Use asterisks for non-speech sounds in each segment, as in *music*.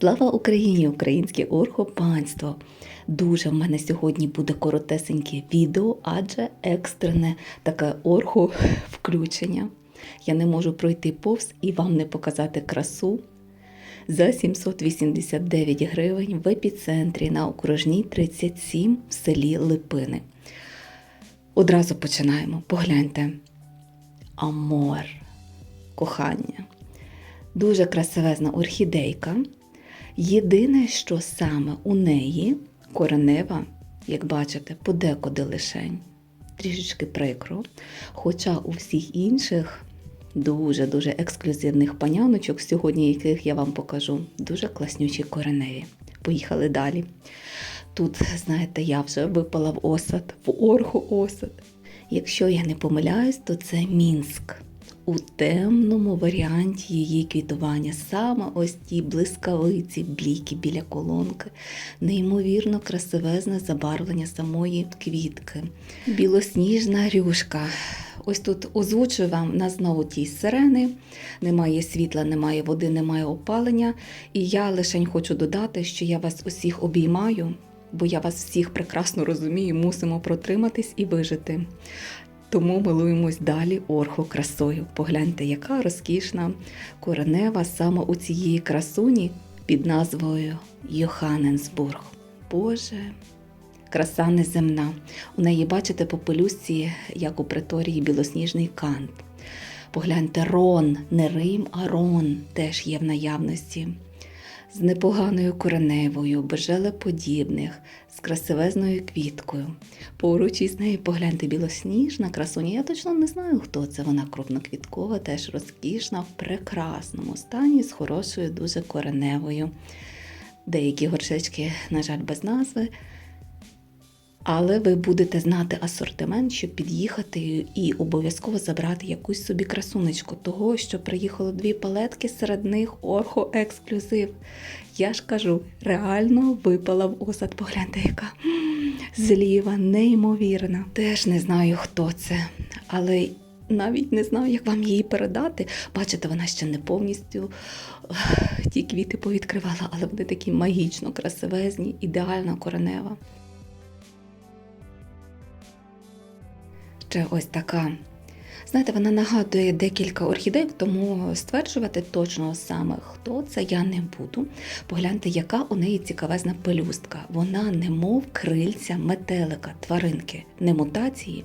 Слава Україні, українське орхопанство! Дуже в мене сьогодні буде коротесеньке відео, адже екстрене таке орхо *laughs* включення. Я не можу пройти повз і вам не показати красу. За 789 гривень в епіцентрі на окружній 37 в селі Липини. Одразу починаємо. Погляньте. Амор, кохання. Дуже красивезна орхідейка. Єдине, що саме у неї коренева, як бачите, подекуди лишень. Трішечки прикро. Хоча у всіх інших дуже-дуже ексклюзивних паняночок, сьогодні яких я вам покажу, дуже класнючі кореневі. Поїхали далі. Тут, знаєте, я вже випала в осад, в орху осад. Якщо я не помиляюсь, то це Мінськ. У темному варіанті її квітування саме ось ті блискавиці, бліки біля колонки, неймовірно красивезне забарвлення самої квітки, білосніжна рюшка. Ось тут озвучую вам на знову ті сирени, немає світла, немає води, немає опалення. І я лише хочу додати, що я вас усіх обіймаю, бо я вас всіх прекрасно розумію, мусимо протриматись і вижити. Тому милуємось далі орху красою. Погляньте, яка розкішна коренева саме у цієї красуні під назвою Йоханнесбург. Боже, краса неземна. У неї, бачите, по пелюсці, як у приторії білосніжний кант. Погляньте, рон, не Рим, а рон теж є в наявності. З непоганою кореневою, бежелеподібних, з красивезною квіткою. Поруч із нею погляньте білосніжна красуня. Я точно не знаю, хто це. Вона крупноквіткова, теж розкішна, в прекрасному стані, з хорошою дуже кореневою. Деякі горшечки, на жаль, без назви. Але ви будете знати асортимент, щоб під'їхати і обов'язково забрати якусь собі красунечку. Того, що приїхало дві палетки, серед них орхо ексклюзив. Я ж кажу, реально випала в осад. Погляньте, яка зліва, неймовірна. Теж не знаю, хто це, але навіть не знаю, як вам її передати. Бачите, вона ще не повністю ті квіти повідкривала, але вони такі магічно красивезні, ідеальна коренева. Ще ось така. Знаєте, вона нагадує декілька орхідей, тому стверджувати точно саме, хто це я не буду. Погляньте, яка у неї цікавезна пелюстка. Вона немов крильця метелика, тваринки, не мутації.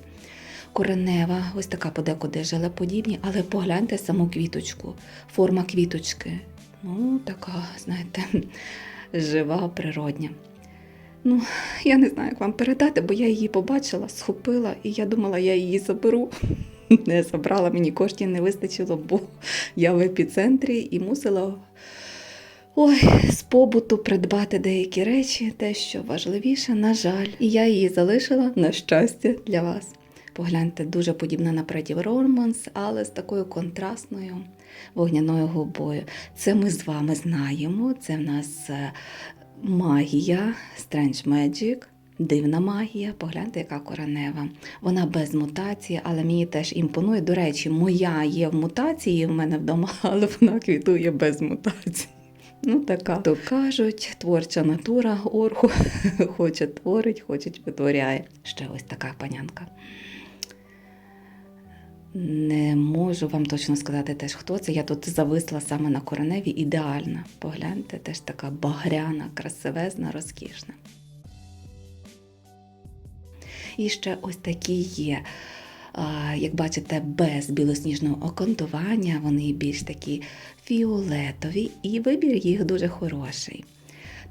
Коренева, ось така подекуди желеподібні, але погляньте саму квіточку, форма квіточки. Ну, така, знаєте, *laughs* жива, природня. Ну, я не знаю, як вам передати, бо я її побачила, схопила, і я думала, я її заберу. *laughs* Не забрала, мені коштів не вистачило, бо я в епіцентрі і мусила ой, з побуту придбати деякі речі, те, що важливіше, на жаль. І я її залишила на щастя для вас. Погляньте, дуже подібна на Преді Романс, але з такою контрастною вогняною губою. Це ми з вами знаємо. Це в нас е, магія, Strange Magic, дивна магія. Погляньте, яка коренева. Вона без мутації, але мені теж імпонує. До речі, моя є в мутації в мене вдома, *laughs* але вона квітує без мутації. Ну, така. То кажуть, творча натура орху *laughs* хоче творить, хоче витворяє. Ще ось така панянка. Не можу вам точно сказати теж, хто це. Я тут зависла саме на кореневі ідеальна. Погляньте, теж така багряна, красивезна, розкішна. І ще ось такі є. Як бачите, без білосніжного окантування, вони більш такі фіолетові, і вибір їх дуже хороший.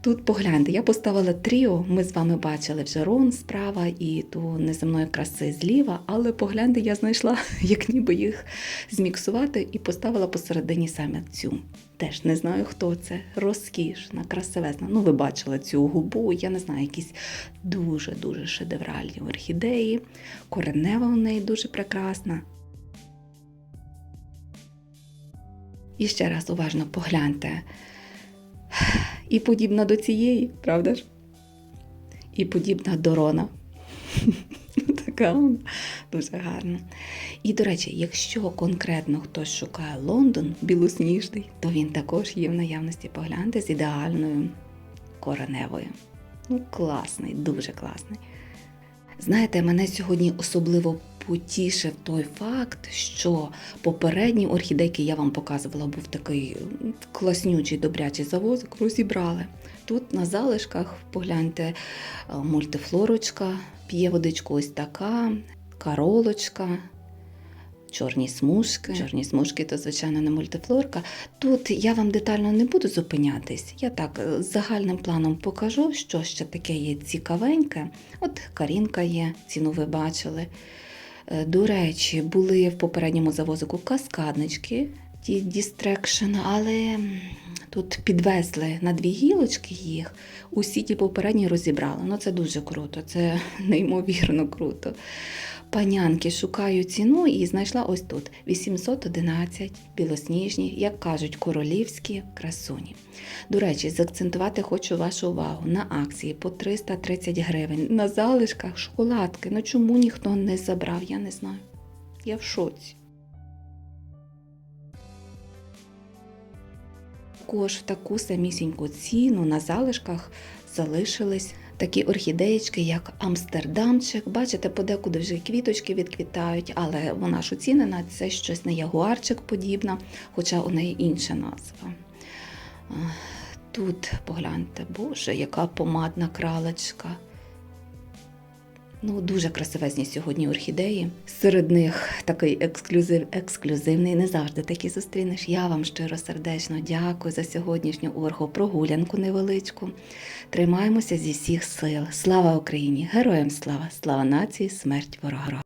Тут погляньте, я поставила тріо, ми з вами бачили вже рон справа і ту неземної краси зліва, але погляньте, я знайшла, *laughs* як ніби їх зміксувати, і поставила посередині саме цю. Теж не знаю, хто це. Розкішна, красивезна. Ну, ви бачили цю губу, я не знаю, якісь дуже-дуже шедевральні орхідеї. Коренева у неї дуже прекрасна. І ще раз уважно погляньте і подібна до цієї, правда ж? І подібна до Рона. *laughs* Така вона дуже гарна. І до речі, якщо конкретно хтось шукає Лондон білосніжний, то він також є в наявності. Погляньте з ідеальною короневою. Ну, класний, дуже класний. Знаєте, мене сьогодні особливо потішив той факт, що попередні орхідейки я вам показувала, був такий класнючий добрячий завозик, розібрали. Тут на залишках, погляньте, е, мультифлорочка, п'є водичку ось така, каролочка, чорні смужки. Чорні смужки то, звичайно, не мультифлорка. Тут я вам детально не буду зупинятись. Я так е, загальним планом покажу, що ще таке є цікавеньке. От Карінка є, ціну ви бачили. Е, До речі, були в попередньому завозику каскаднички, дістрекшн, але тут підвезли на дві гілочки їх. Усі ті попередні розібрали. Ну це дуже круто, це *laughs* неймовірно круто. Панянки шукаю ціну і знайшла ось тут 811 білосніжні, як кажуть, королівські красуні. До речі, заакцентувати хочу вашу увагу на акції по 330 гривень. На залишках шоколадки. Ну чому ніхто не забрав, я не знаю. Я в шоці. Також в таку самісіньку ціну на залишках залишились такі орхідеєчки, як Амстердамчик. Бачите, подекуди вже квіточки відквітають, але вона ж оцінена, це щось на ягуарчик подібна, хоча у неї інша назва. Тут погляньте, боже, яка помадна кралечка. Ну, дуже красивезні сьогодні орхідеї. Серед них такий ексклюзив, ексклюзивний, не завжди такі зустрінеш. Я вам щиро сердечно дякую за сьогоднішню оргопрогулянку невеличку. Тримаємося зі всіх сил. Слава Україні! Героям слава! Слава нації! Смерть ворогам!